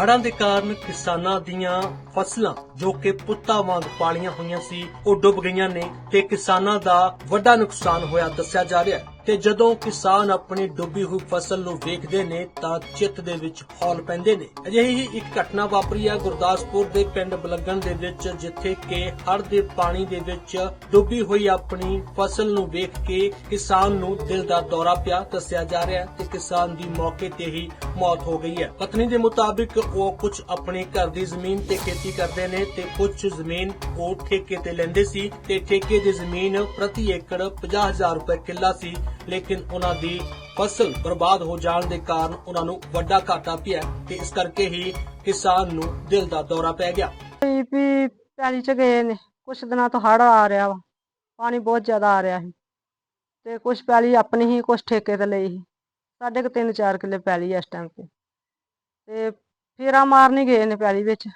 ਹੜ੍ਹਾਂ ਦੇ ਕਾਰਨ ਕਿਸਾਨਾਂ ਦੀਆਂ ਫਸਲਾਂ ਜੋ ਕਿ ਪੁੱਤਾਂ ਵਾਂਗ ਪਾਲੀਆਂ ਹੋਈਆਂ ਸੀ, ਉਹ ਡੁੱਬ ਗਈਆਂ ਨੇ ਤੇ ਕਿਸਾਨਾਂ ਦਾ ਵੱਡਾ ਨੁਕਸਾਨ ਹੋਇਆ ਦੱਸਿਆ ਜਾ ਰਿਹਾ ਹੈ। ਤੇ ਜਦੋਂ ਕਿਸਾਨ ਆਪਣੀ ਡੁੱਬੀ ਹੋਈ ਫਸਲ ਨੂੰ ਵੇਖਦੇ ਨੇ ਤਾਂ ਚਿੱਤ ਦੇ ਵਿੱਚ ਹੌਲ ਪੈਂਦੇ ਨੇ। ਅਜਿਹੀ ਹੀ ਇੱਕ ਘਟਨਾ ਵਾਪਰੀ ਹੈ ਗੁਰਦਾਸਪੁਰ ਦੇ ਪਿੰਡ ਬਲਗਣ ਦੇ ਵਿੱਚ, ਜਿੱਥੇ ਕਿ ਹੜ੍ਹ ਦੇ ਪਾਣੀ ਦੇ ਵਿੱਚ ਡੁੱਬੀ ਹੋਈ ਆਪਣੀ ਫਸਲ ਨੂੰ ਵੇਖ ਕੇ ਕਿਸਾਨ ਨੂੰ ਦਿਲ ਦਾ ਦੌਰਾ ਪਿਆ, ਦੱਸਿਆ ਜਾ ਰਿਹਾ ਤੇ ਕਿਸਾਨ ਦੀ ਮੌਕੇ ਤੇ ਹੀ ਮੌਤ ਹੋ ਗਈ ਹੈ। ਪਤਨੀ ਦੇ ਮੁਤਾਬਿਕ ਉਹ ਕੁਝ ਆਪਣੇ ਘਰ ਦੀ ਜ਼ਮੀਨ ਤੇ ਖੇਤੀ ਕਰਦੇ ਨੇ ਤੇ ਕੁਝ ਜ਼ਮੀਨ ਉਹ ਠੇਕੇ ਤੇ ਲੈਂਦੇ ਸੀ ਤੇ ਠੇਕੇ ਦੀ ਜ਼ਮੀਨ ਪ੍ਰਤੀ ਏਕੜ 50000 ਰੁਪਏ ਕਿੱਲਾ ਸੀ। ਲੇਕਿਨ ਉਹਨਾਂ ਦੀ ਫਸਲ ਬਰਬਾਦ ਹੋ ਜਾਣ ਦੇ ਕਾਰਨ ਉਹਨਾਂ ਨੂੰ ਵੱਡਾ ਘਾਟਾ ਪਿਆ ਤੇ ਇਸ ਕਰਕੇ ਹੀ ਕਿਸਾਨ ਨੂੰ ਦਿਲ ਦਾ ਦੌਰਾ ਪੈ ਗਿਆ। ਵੀ ਪੈਲੀ ਚ ਗਏ ਨੇ, ਕੁਛ ਦਿਨਾਂ ਤੋਂ ਹੜ ਆ ਰਿਹਾ ਵਾ, ਪਾਣੀ ਬਹੁਤ ਜ਼ਿਆਦਾ ਆ ਰਿਹਾ ਸੀ ਤੇ ਕੁਛ ਪੈਲੀ ਆਪਣੀ ਹੀ, ਕੁਛ ਠੇਕੇ ਤੇ ਲਈ ਸੀ। ਸਾਡੇ ਕੋ ਤਿੰਨ ਚਾਰ ਕਿੱਲੇ ਪੈਲੀ ਇਸ ਟਾਈਮ ਤੇ। ਤੇ ਫੇਰਾ ਮਾਰਨੀ ਗਏ ਨੇ ਪੈਲੀ ਵਿੱਚ।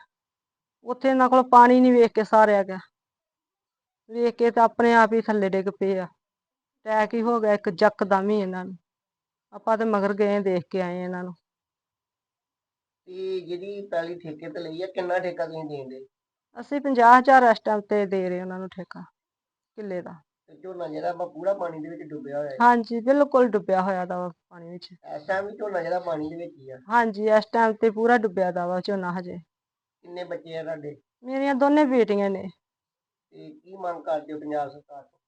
ਉੱਥੇ ਇਹਨਾਂ ਕੋਲ ਪਾਣੀ ਨਹੀਂ ਵੇਖ ਕੇ ਸਾਰਿਆ ਗਿਆ। ਵੇਖ ਕੇ ਤਾਂ ਆਪਣੇ ਆਪ ਹੀ ਥੱਲੇ ਡਿੱਗ ਪਏ ਆ। ਟੈਕ ਹੀ ਹੋ ਗਿਆ ਇੱਕ ਜੱਕਦਮ ਹੀ ਇਹਨਾਂ ਨੂੰ। ਆਪਾਂ ਤੇ ਮਗਰ ਗਏ ਦੇਖ ਕੇ ਆਏ ਇਹਨਾਂ ਨੂੰ। ਤੇ ਜਿਹੜੀ ਪਹਿਲੀ ਠੇਕੇ ਤੇ ਲਈ ਆ ਕਿੰਨਾ ਠੇਕਾ ਤੁਸੀਂ ਦੇਂਦੇ? ਅਸੀਂ 50000 ਇਸ ਟਾਈਮ ਤੇ ਦੇ ਰਹੇ ਉਹਨਾਂ ਨੂੰ ਠੇਕਾ ਕਿੱਲੇ ਦਾ। ਤੇ ਝੋਨਾ ਜਿਹੜਾ ਵਾ ਪੂਰਾ ਪਾਣੀ ਦੇ ਵਿੱਚ ਡੁੱਬਿਆ ਹੋਇਆ ਹੈ। ਹਾਂਜੀ ਬਿਲਕੁਲ ਡੁੱਬਿਆ ਹੋਇਆ ਦਾ ਵਾ ਪਾਣੀ ਵਿੱਚ। ਇਸ ਟਾਈਮ ਵੀ ਝੋਨਾ ਜਿਹੜਾ ਪਾਣੀ ਦੇ ਵਿੱਚ ਹੀ ਆ। ਹਾਂਜੀ ਇਸ ਟਾਈਮ ਤੇ ਪੂਰਾ ਡੁੱਬਿਆ ਦਾ ਵਾ ਝੋਨਾ ਹਜੇ। ਕਿੰਨੇ ਬੱਚੇ ਆ ਤੁਹਾਡੇ? ਮੇਰੀਆਂ ਦੋਨੇ ਬੇਟੀਆਂ ਨੇ। ਤੇ ਕੀ ਮੰਗ ਕਰਦੇ ਹੋ ਪੰਜਾਬ ਸਰਕਾਰ ਤੋਂ?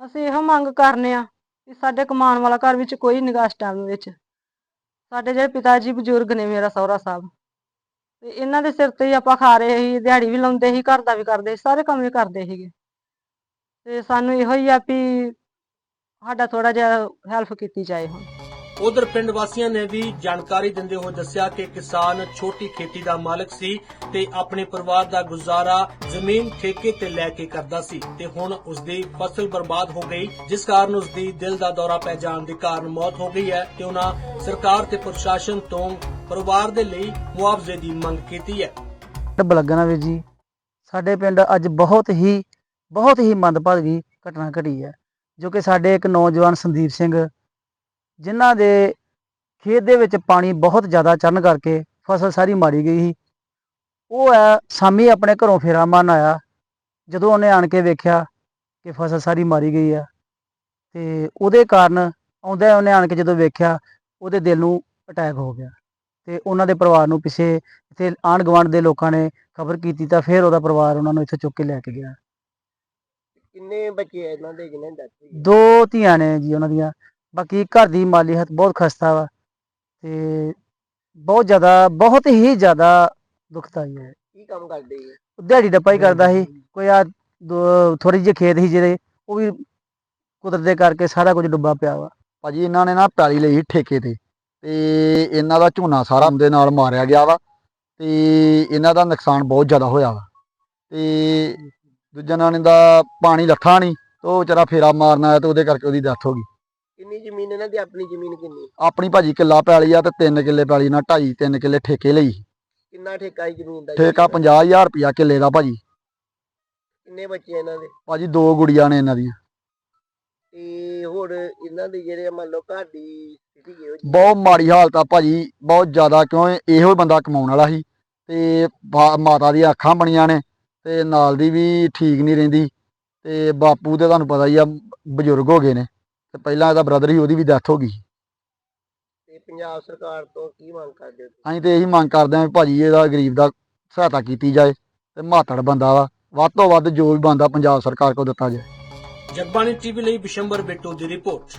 ਅਸੀਂ ਇਹੋ ਮੰਗ ਕਰਨੇ ਆ ਕਿ ਸਾਡੇ ਕਮਾਉਣ ਵਾਲਾ ਘਰ ਵਿੱਚ ਕੋਈ ਨਿਗਾਹ ਇਸ ਟਾਈਮ ਵਿੱਚ। ਸਾਡੇ ਜਿਹੜੇ ਪਿਤਾ ਜੀ ਬਜ਼ੁਰਗ ਨੇ ਮੇਰਾ ਸਹੁਰਾ ਸਾਹਿਬ, ਤੇ ਇਹਨਾਂ ਦੇ ਸਿਰ ਤੇ ਹੀ ਆਪਾਂ ਖਾ ਰਹੇ ਸੀ, ਦਿਹਾੜੀ ਵੀ ਲਾਉਂਦੇ ਸੀ, ਘਰ ਦਾ ਵੀ ਕਰਦੇ ਸੀ, ਸਾਰੇ ਕੰਮ ਵੀ ਕਰਦੇ ਸੀਗੇ। ਤੇ ਸਾਨੂੰ ਇਹੋ ਹੀ ਆ ਵੀ ਸਾਡਾ ਥੋੜਾ ਜਿਹਾ ਹੈਲਪ ਕੀਤੀ ਜਾਏ ਹੁਣ। ਉਧਰ ਪਿੰਡ ਵਾਸੀਆਂ ਨੇ ਵੀ ਜਾਣਕਾਰੀ ਦਿੰਦੇ ਹੋਏ ਦੱਸਿਆ ਕਿ ਕਿਸਾਨ ਛੋਟੀ ਖੇਤੀ ਦਾ ਮਾਲਕ ਸੀ ਤੇ ਆਪਣੇ ਪਰਿਵਾਰ ਦਾ ਗੁਜ਼ਾਰਾ ਜ਼ਮੀਨ ਠੇਕੇ ਤੇ ਲੈ ਕੇ ਕਰਦਾ ਸੀ ਤੇ ਹੁਣ ਉਸ ਦੀ ਫਸਲ ਬਰਬਾਦ ਹੋ ਗਈ, ਜਿਸ ਕਾਰਨ ਉਸ ਦੀ ਦਿਲ ਦਾ ਦੌਰਾ ਪੈ ਜਾਣ ਦੇ ਕਾਰਨ ਮੌਤ ਹੋ ਗਈ ਹੈ ਤੇ ਉਹਨਾਂ ਸਰਕਾਰ ਤੇ ਪ੍ਰਸ਼ਾਸਨ ਤੋਂ ਪਰਿਵਾਰ ਦੇ ਲਈ ਮੁਆਵਜ਼ੇ ਦੀ ਮੰਗ ਕੀਤੀ ਹੈ। ਬਲਗਣਾ ਵੀਰ ਜੀ, ਸਾਡੇ ਪਿੰਡ ਅੱਜ ਬਹੁਤ ਹੀ ਬਹੁਤ ਹੀ ਮੰਦਭਾਗੀ ਘਟਨਾ ਘਟੀ ਹੈ, ਜੋ ਕਿ ਸਾਡੇ ਇੱਕ ਨੌਜਵਾਨ ਸੰਦੀਪ ਸਿੰਘ ਜਿਨ੍ਹਾਂ ਦੇ ਖੇਤ ਦੇ ਵਿੱਚ ਪਾਣੀ ਬਹੁਤ ਜ਼ਿਆਦਾ ਚੜਨ ਕਰਕੇ ਫਸਲ ਸਾਰੀ ਮਾਰੀ ਗਈ ਸੀ। ਉਹ ਹੈ ਸਾਮੀ ਆਪਣੇ ਘਰੋਂ ਫੇਰਾ ਮਾਰਨ ਆਇਆ। ਜਦੋਂ ਉਹਨੇ ਆਣ ਕੇ ਵੇਖਿਆ ਕਿ ਫਸਲ ਸਾਰੀ ਮਾਰੀ ਗਈ ਆ ਤੇ ਉਹਦੇ ਕਾਰਨ ਆਉਂਦਾ ਉਹਨੇ ਆਣ ਕੇ ਜਦੋਂ ਵੇਖਿਆ ਉਹਦੇ ਦਿਲ ਨੂੰ ਅਟੈਕ ਹੋ ਗਿਆ ਤੇ ਉਹਨਾਂ ਦੇ ਪਰਿਵਾਰ ਨੂੰ ਪਿੱਛੇ ਇੱਥੇ ਆਂਢ ਗੁਆਂਢ ਦੇ ਲੋਕਾਂ ਨੇ ਖਬਰ ਕੀਤੀ ਤਾਂ ਫਿਰ ਉਹਦਾ ਪਰਿਵਾਰ ਉਹਨਾਂ ਨੂੰ ਇੱਥੇ ਚੁੱਕ ਕੇ ਲੈ ਕੇ ਗਿਆ। ਕਿੰਨੇ ਬੱਚੇ ਇਹਨਾਂ ਦੇ ਜਿਹਨਾਂ ਦੀ death ਹੋਈ ਹੈ? ਦੋ ਧੀਆਂ ਨੇ ਜੀ ਉਹਨਾਂ ਦੀਆਂ। ਬਾਕੀ ਘਰ ਦੀ ਮਾਲੀ ਹਾਲਤ ਬਹੁਤ ਖਸਤਾ ਵਾ ਤੇ ਬਹੁਤ ਜ਼ਿਆਦਾ ਬਹੁਤ ਹੀ ਜ਼ਿਆਦਾ ਦੁਖਦਾਈ ਹੈ। ਕੀ ਕੰਮ ਕਰਦੇ ਜੀ? ਦਿਹਾੜੀ ਡੱਪਾ ਹੀ ਕਰਦਾ ਸੀ। ਕੋਈ ਆ ਥੋੜੀ ਜਿਹੀ ਖੇਤ ਸੀ ਜਿਹੜੇ ਉਹ ਵੀ ਕੁਦਰਤ ਦੇ ਕਰਕੇ ਸਾਰਾ ਕੁਝ ਡੁੱਬਾ ਪਿਆ ਵਾ। ਭਾਜੀ ਇਹਨਾਂ ਨੇ ਨਾ ਪੈਲੀ ਲਈ ਸੀ ਠੇਕੇ ਤੇ ਤੇ ਇਹਨਾਂ ਦਾ ਝੋਨਾ ਸਾਰਾ ਦੇ ਨਾਲ ਮਾਰਿਆ ਗਿਆ ਵਾ ਤੇ ਇਹਨਾਂ ਦਾ ਨੁਕਸਾਨ ਬਹੁਤ ਜ਼ਿਆਦਾ ਹੋਇਆ ਵਾ। ਤੇ ਦੂਜਾ ਨਾਂ ਦਾ ਪਾਣੀ ਲੱਥਾ ਨਹੀਂ ਤੇ ਉਹ ਵਿਚਾਰਾ ਫੇਰਾ ਮਾਰਨ ਆਇਆ ਤੇ ਉਹਦੇ ਕਰਕੇ ਉਹਦੀ ਡੈਥ ਹੋ ਗਈ। ਕਿੰਨੀ ਜ਼ਮੀਨ ਇਹਨਾਂ ਦੀ ਆਪਣੀ ਜ਼ਮੀਨ ਕਿੰਨੀ? ਆਪਣੀ ਭਾਜੀ ਕਿੱਲਾ ਪੈਲੀ ਆ ਤੇ 3 ਕਿੱਲੇ ਪੈਲੀ ਨਾਲ 2.5 3 ਕਿੱਲੇ ਠੇਕੇ ਲਈ। ਕਿੰਨਾ ਠੇਕਾ ਹੈ ਜ਼ਮੀਨ ਦਾ? ਠੇਕਾ 50000 ਰੁਪਿਆ ਕਿੱਲੇ ਦਾ ਭਾਜੀ। ਕਿੰਨੇ ਬੱਚੇ ਇਹਨਾਂ ਦੇ? ਭਾਜੀ ਦੋ ਗੁੜੀਆਂ ਨੇ ਇਹਨਾਂ ਦੀਆਂ। ਤੇ ਹੋਰ ਇਹਨਾਂ ਦੇ ਜਿਹੜੇ ਮੰਨ ਲਓ ਘਰ ਦੀ ਸਥਿਤੀ ਕਿਹੋ ਜਿਹੀ ਬਹੁਤ ਮਾੜੀ ਹਾਲਤ ਆ ਭਾਜੀ ਬਹੁਤ ਜ਼ਿਆਦਾ ਕਿਉਂ ਇਹੋ ਹੀ ਬੰਦਾ ਕਮਾਉਣ ਵਾਲਾ ਸੀ। ਤੇ ਮਾਤਾ ਦੀਆਂ ਅੱਖਾਂ ਬਣੀਆਂ ਨੇ ਤੇ ਨਾਲ ਦੀ ਵੀ ਠੀਕ ਨਹੀਂ ਰਹਿੰਦੀ। ਤੇ ਬਾਪੂ ਤੇ ਤੁਹਾਨੂੰ ਪਤਾ ਹੀ ਆ ਬਜ਼ੁਰਗ ਹੋ ਗਏ ਨੇ। ਤੇ ਪਹਿਲਾਂ ਇਹਦਾ ਬ੍ਰਦਰ ਹੀ ਉਹਦੀ ਵੀ ਡੈਥ ਹੋ ਗਈ ਤੇ ਪੰਜਾਬ ਸਰਕਾਰ ਤੋਂ ਕੀ ਮੰਗ ਕਰਦੇ ਹੋ? ਅਸੀਂ ਤੇ ਇਹੀ ਮੰਗ ਕਰਦੇ ਵੀ ਭਾਜੀ ਇਹਦਾ ਗਰੀਬ ਦਾ ਸਹਾਇਤਾ ਕੀਤੀ ਜਾਏ ਤੇ ਮਾਤੜ ਬੰਦਾ ਵਾ। ਵੱਧ ਤੋਂ ਵੱਧ ਜੋ ਵੀ ਬੰਦਾ ਪੰਜਾਬ ਸਰਕਾਰ ਕੋਲ ਦਿੱਤਾ ਜਾਏ। ਜਗਬਾਣੀ ਟੀਵੀ ਲਈ ਬਿਸ਼ੰਬਰ ਬਿੱਟੂ ਦੀ ਰਿਪੋਰਟ।